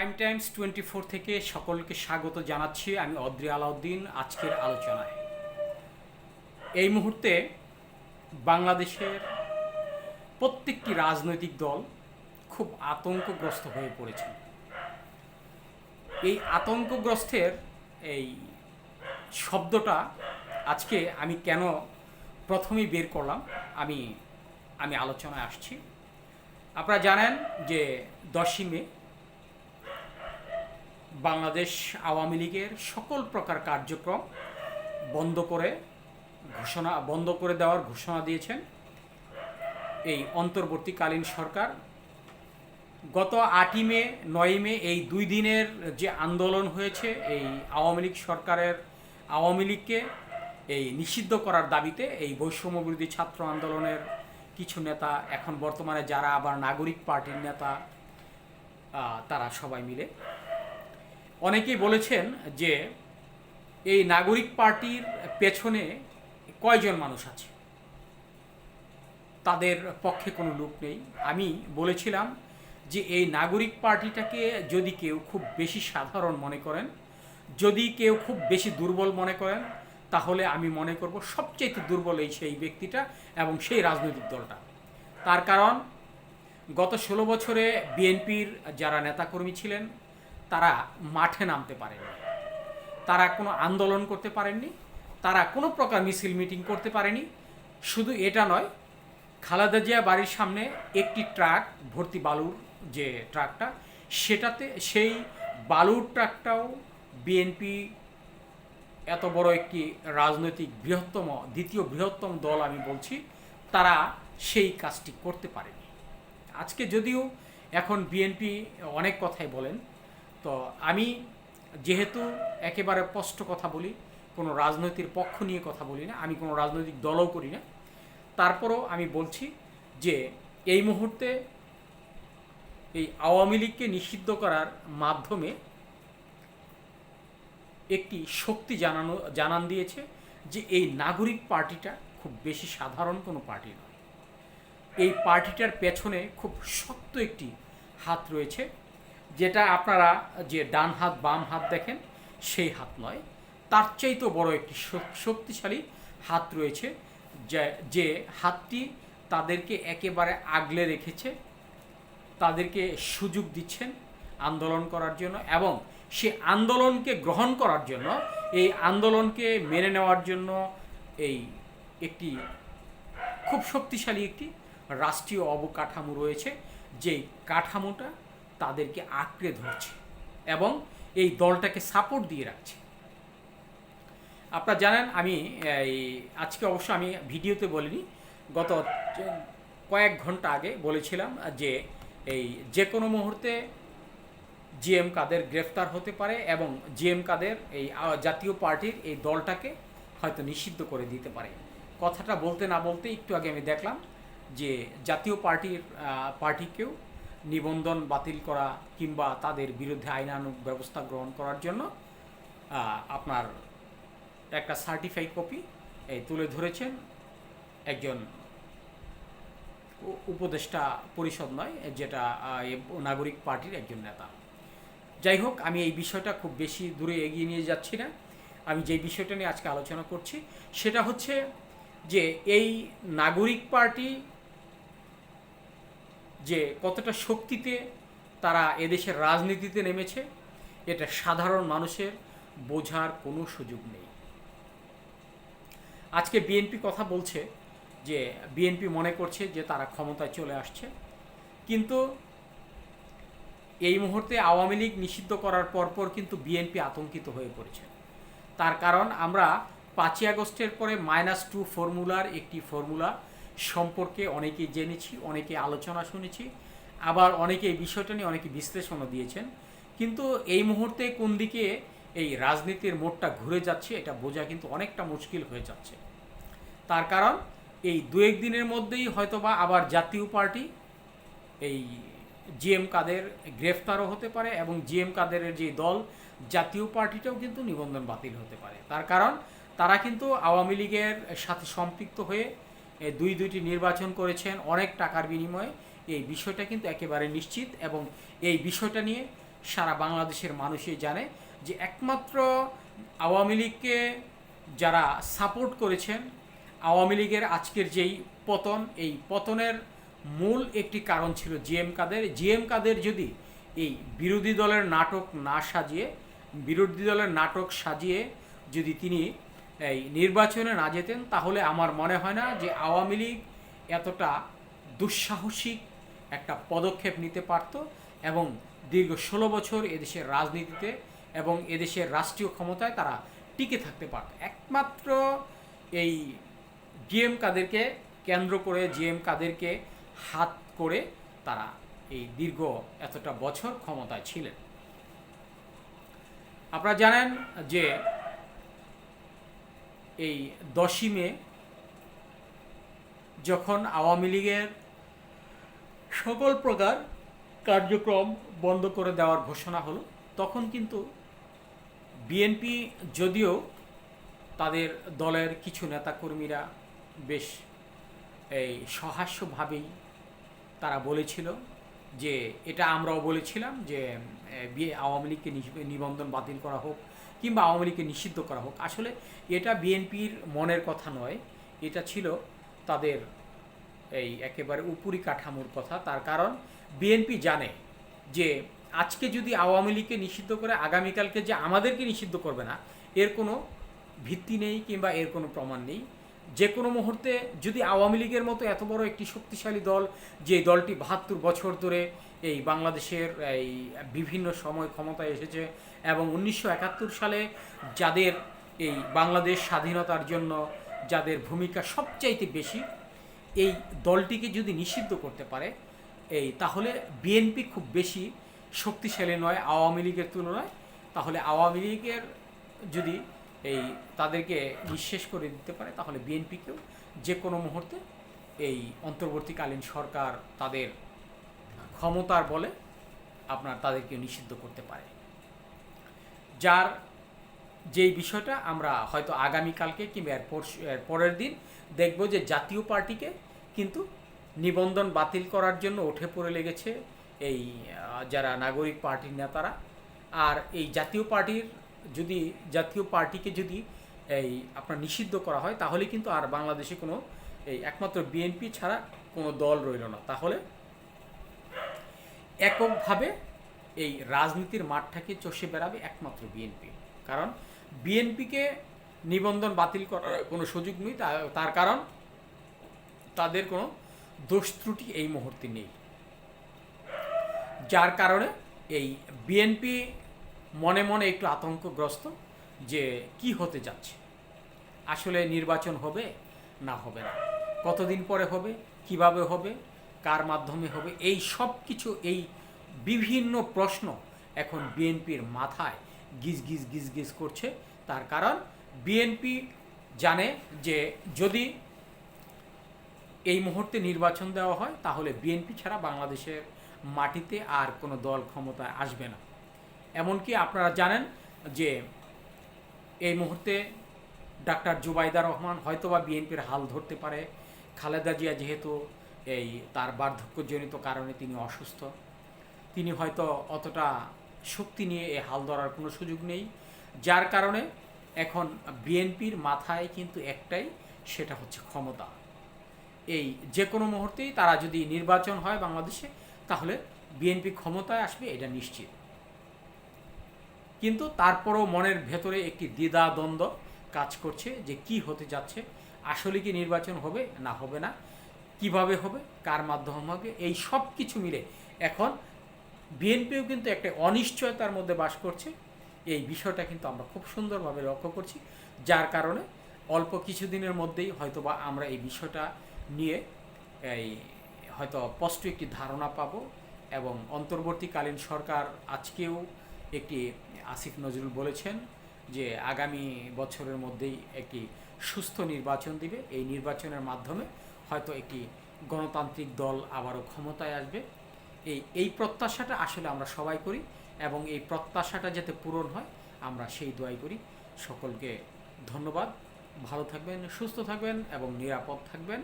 Time Times twenty four থেকে সকলকে স্বাগত জানাচ্ছি আমি অদ্রি আলাউদ্দিন আজকের আলোচনায়। এই মুহূর্তে বাংলাদেশের প্রত্যেকটি রাজনৈতিক দল খুব আতঙ্কগ্রস্ত হয়ে পড়েছে। এই আতঙ্কগ্রস্তের এই শব্দটা আজকে আমি কেন প্রথমেই বের করলাম, আমি আমি আলোচনায় আসছি। আপনারা জানেন যে দশই মে বাংলাদেশ আওয়ামী লীগের সকল প্রকার কার্যক্রম বন্ধ করে ঘোষণা, বন্ধ করে দেওয়ার ঘোষণা দিয়েছেন এই অন্তর্বর্তীকালীন সরকার। গত আটই মে, নয়ই মে এই দুই দিনের যে আন্দোলন হয়েছে, এই আওয়ামী লীগ সরকারের আওয়ামী লীগকে এই নিষিদ্ধ করার দাবিতে এই বৈষম্য বিরোধী ছাত্র আন্দোলনের কিছু নেতা, এখন বর্তমানে যারা আবার নাগরিক পার্টির নেতা তারা সবাই মিলে অনেকেই বলেছেন যে এই নাগরিক পার্টির পেছনে কয়জন মানুষ আছে? তাদের পক্ষে কোনো লোক নেই। আমি বলেছিলাম যে এই নাগরিক পার্টিটাকে যদি কেউ খুব বেশি সাধারণ মনে করেন, যদি কেউ খুব বেশি দুর্বল মনে করেন, তাহলে আমি মনে করব সবচেয়ে দুর্বল এই সেই ব্যক্তিটা এবং সেই রাজনৈতিক দলটা। তার কারণ, গত ষোলো বছরে বিএনপির যারা নেতাকর্মী ছিলেন তারা মাঠে নামতে পারেননি। তারা কোনো আন্দোলন করতে পারেননি, তারা কোনো প্রকার মিছিল মিটিং করতে পারেনি। শুধু এটা নয়, খালেদা জিয়া বাড়ির সামনে একটি ট্রাক, ভর্তি বালুর যে ট্রাকটা, সেটাতে সেই বালুর ট্রাকটাও বিএনপি এত বড় একটি রাজনৈতিক বৃহত্তম, দ্বিতীয় বৃহত্তম দল আমি বলছি, তারা সেই কাজটি করতে পারেনি। আজকে যদিও এখন বিএনপি অনেক কথাই বলেন তো আমি যেহেতু একেবারে স্পষ্ট কথা বলি, কোনো রাজনৈতিক পক্ষ নিয়ে কথা বলি না, আমি কোনো রাজনৈতিক দলও করি না, তারপরও আমি বলছি যে এই মুহূর্তে এই আওয়ামী লীগকে নিষিদ্ধ করার মাধ্যমে একটি শক্তি জানানো, জানান দিয়েছে যে এই নাগরিক পার্টিটা খুব বেশি সাধারণ কোনো পার্টি নয়। এই পার্টিটার পেছনে খুব শক্ত একটি হাত রয়েছে। যেটা আপনারা যে ডান হাত, বাম হাত দেখেন, সেই হাত নয়। তার চাইতেও বড় একটি শক্তিশালী হাত রয়েছে যে হাতটি তাদেরকে একেবারে আগলে রেখেছে, তাদেরকে সুযোগ দিচ্ছেন আন্দোলন করার জন্য এবং সে আন্দোলনকে গ্রহণ করার জন্য, এই আন্দোলনকে মেনে নেওয়ার জন্য এই একটি খুব শক্তিশালী একটি রাষ্ট্রীয় অবকাঠামো রয়েছে, যেই কাঠামোটা তাদেরকে আঁকড়ে ধরছে এবং এই দলটাকে সাপোর্ট দিয়ে রাখছে। আপনারা জানেন আমি, এই, আজকে অবশ্য আমি ভিডিওতে বলিনি, গত কয়েক ঘণ্টা আগে বলেছিলাম যে এই যে কোনো মুহূর্তে জিএম কাদের গ্রেফতার হতে পারে এবং জিএম কাদের এই জাতীয় পার্টির এই দলটাকে হয়তো নিষিদ্ধ করে দিতে পারে। কথাটা বলতে না বলতে একটু আগে আমি দেখলাম যে জাতীয় পার্টির পার্টিকেও নিবন্ধন বাতিল করা কিংবা তাদের বিরুদ্ধে আইনানুগ ব্যবস্থা গ্রহণ করার জন্য আপনার একটা সার্টিফাই কপি এই তুলে ধরেছেন একজন উপদেষ্টা পরিষদ নয়, যেটা নাগরিক পার্টির একজন নেতা। যাই হোক, আমি এই বিষয়টা খুব বেশি দূরে এগিয়ে নিয়ে যাচ্ছি না। আমি যে বিষয়টা নিয়ে আজকে আলোচনা করছি, সেটা হচ্ছে যে এই নাগরিক পার্টি যে কতটা শক্তিতে তারা এদেশের রাজনীতিতে নেমেছে, এটা সাধারণ মানুষের বোঝার কোনো সুযোগ নেই। আজকে বিএনপি কথা বলছে যে, বিএনপি মনে করছে যে তারা ক্ষমতায় চলে আসছে। কিন্তু এই মুহূর্তে আওয়ামী লীগ নিষিদ্ধ করার পরপর কিন্তু বিএনপি আতঙ্কিত হয়ে পড়েছে। তার কারণ আমরা পাঁচই আগস্টের পরে মাইনাস টু ফর্মুলার একটি ফর্মুলা সম্পর্কে অনেকে জেনেছি, অনেকে আলোচনা শুনেছি, আবার অনেকে এই বিষয়টা নিয়ে অনেকে বিশ্লেষণও দিয়েছেন। কিন্তু এই মুহূর্তে কোন দিকে এই রাজনীতির মোড়টা ঘুরে যাচ্ছে এটা বোঝা কিন্তু অনেকটা মুশকিল হয়ে যাচ্ছে। তার কারণ, এই দু দিনের মধ্যেই হয়তোবা আবার জাতীয় পার্টি, এই জিএম কাদের গ্রেফতারও হতে পারে এবং জিএম কাদেরের যে দল, জাতীয় পার্টিটাও কিন্তু নিবন্ধন বাতিল হতে পারে। তার কারণ, তারা কিন্তু আওয়ামী লীগের সাথে সম্পৃক্ত হয়ে দুই দুইটি নির্বাচন করেছেন, অনেক টাকার বিনিময়ে। এই বিষয়টা কিন্তু একেবারে নিশ্চিত এবং এই বিষয়টা নিয়ে সারা বাংলাদেশের মানুষই জানে যে একমাত্র আওয়ামী লীগকে যারা সাপোর্ট করেছেন, আওয়ামী লীগের আজকের যেই পতন, এই পতনের মূল একটি কারণ ছিল জিএম কাদের। জিএম কাদের যদি এই বিরোধী দলের নাটক না সাজিয়ে, বিরোধী দলের নাটক সাজিয়ে যদি তিনি এই নির্বাচনে না যেতেন, তাহলে আমার মনে হয় না যে আওয়ামী লীগ এতটা দুঃসাহসিক একটা পদক্ষেপ নিতে পারত এবং দীর্ঘ ষোলো বছর এদেশের রাজনীতিতে এবং এদেশের রাষ্ট্রীয় ক্ষমতায় তারা টিকে থাকতে পারত। একমাত্র এই জিএম কাদেরকে কেন্দ্র করে জিএম কাদেরকে হাত করে তারা এই দীর্ঘ এতটা বছর ক্ষমতায় ছিলেন। আপনারা জানেন যে এই দশই মে যখন আওয়ামী লীগের সকল প্রকার কার্যক্রম বন্ধ করে দেওয়ার ঘোষণা হলো, তখন কিন্তু বিএনপি যদিও তাদের দলের কিছু নেতাকর্মীরা বেশ এই সহাস্যভাবেই তারা বলেছিল যে, এটা আমরাও বলেছিলাম যে বিয়ে আওয়ামী লীগকে নিবন্ধন বাতিল করা হোক। কিংবা আওয়ামী লীগকে নিষিদ্ধ করা হোক। আসলে এটা বিএনপির মনের কথা নয়। এটা ছিল তাদের এই একেবারে উপরি কাঠামোর কথা। তার কারণ বিএনপি জানে যে আজকে যদি আওয়ামী লীগকে নিষিদ্ধ করে আগামীকালকে যে আমাদেরকে নিষিদ্ধ করবে না, এর কোনো ভিত্তি নেই কিংবা এর কোনো প্রমাণ নেই। যে কোনো মুহূর্তে যদি আওয়ামী লীগের মতো এত বড় একটি শক্তিশালী দল যে দলটি বাহাত্তর বছর ধরে এই বাংলাদেশের এই বিভিন্ন সময় ক্ষমতায় এসেছে এবং উনিশশো একাত্তর সালে যাদের এই বাংলাদেশ স্বাধীনতার জন্য যাদের ভূমিকা সবচাইতে বেশি, এই দলটিকে যদি নিষিদ্ধ করতে পারে, এই তাহলে বিএনপি খুব বেশি শক্তিশালী নয় আওয়ামী লীগের তুলনায়। তাহলে আওয়ামী লীগের যদি এই তাদেরকে নিঃশেষ করে দিতে পারে, তাহলে বিএনপিকেও যে কোনো মুহূর্তে এই অন্তর্বর্তীকালীন সরকার তাদের ক্ষমতার বলে আপনার তাদেরকে নিষিদ্ধ করতে পারে। যার যেই বিষয়টা আমরা হয়তো আগামীকালকে কিংবা এর পরের দিন দেখব যে জাতীয় পার্টিকে কিন্তু নিবন্ধন বাতিল করার জন্য উঠে পড়ে লেগেছে এই যারা নাগরিক পার্টির নেতারা। আর এই জাতীয় পার্টির যদি, জাতীয় পার্টিকে যদি এই আপনার নিষিদ্ধ করা হয়, তাহলে কিন্তু আর বাংলাদেশে কোনো এই একমাত্র বিএনপি ছাড়া কোনো দল রইল না। তাহলে এককভাবে এই রাজনীতির মাঠটাকে চষে বেড়াবে একমাত্র বিএনপি কারণ বিএনপিকে নিবন্ধন বাতিল করার কোনো সুযোগ নেই তার কারণ তাদের কোনো দোষ ত্রুটি এই মুহূর্তে নেই। যার কারণে এই বিএনপি মনে মনে একটু আতঙ্কগ্রস্ত যে কি হতে যাচ্ছে। আসলে নির্বাচন হবে না হবে না? কতদিন পরে হবে? কীভাবে হবে? কার মাধ্যমে হবে, এই সব কিছু, এই বিভিন্ন প্রশ্ন এখন বিএনপির মাথায় গিজ গিজ গিজ গিজ করছে। তার কারণ বিএনপি জানে যে যদি এই মুহূর্তে নির্বাচন দেওয়া হয়, তাহলে বিএনপি ছাড়া বাংলাদেশের মাটিতে আর কোনো দল ক্ষমতায় আসবে না। এমনকি আপনারা জানেন যে এই মুহূর্তে ডাক্তার জুবাইদা রহমান হয়তোবা বিএনপির হাল ধরতে পারে। খালেদা জিয়া যেহেতু এই তার বার্ধক্যজনিত কারণে তিনি অসুস্থ। তিনি হয়তো অতটা শক্তি নিয়ে এই হাল ধরার কোনো সুযোগ নেই। যার কারণে এখন বিএনপির মাথায় কিন্তু একটাই, সেটা হচ্ছে ক্ষমতা। এই যে কোনো মুহূর্তেই তারা যদি নির্বাচন হয় বাংলাদেশে, তাহলে বিএনপি ক্ষমতায় আসবে, এটা নিশ্চিত। কিন্তু তারপরও মনের ভেতরে একটি দ্বিধা দ্বন্দ্ব কাজ করছে যে কি হতে যাচ্ছে, আসলে কি নির্বাচন হবে না হবে না। কীভাবে হবে, কার মাধ্যম হবে, এই সব কিছু মিলে এখন বিএনপিও কিন্তু একটা অনিশ্চয়তার মধ্যে বাস করছে। এই বিষয়টা কিন্তু আমরা খুব সুন্দরভাবে লক্ষ্য করছি, যার কারণে অল্প কিছুদিনের মধ্যেই হয়তোবা আমরা এই বিষয়টা নিয়ে এই হয়তো স্পষ্ট একটি ধারণা পাব এবং অন্তর্বর্তীকালীন সরকার আজকেও একটি, আসিফ নজরুল বলেছেন যে আগামী বছরের মধ্যেই একটি সুস্থ নির্বাচন দিবে। এই নির্বাচনের মাধ্যমে হয়তো একটি গণতান্ত্রিক দল আবারও ক্ষমতায় আসবে। এই এই প্রত্যাশাটা আসলে আমরা সবাই করি এবং এই প্রত্যাশাটা যাতে পূরণ হয়, আমরা সেই দোয়াই করি। সকলকে ধন্যবাদ। ভালো থাকবেন, সুস্থ থাকবেন এবং নিরাপদ থাকবেন।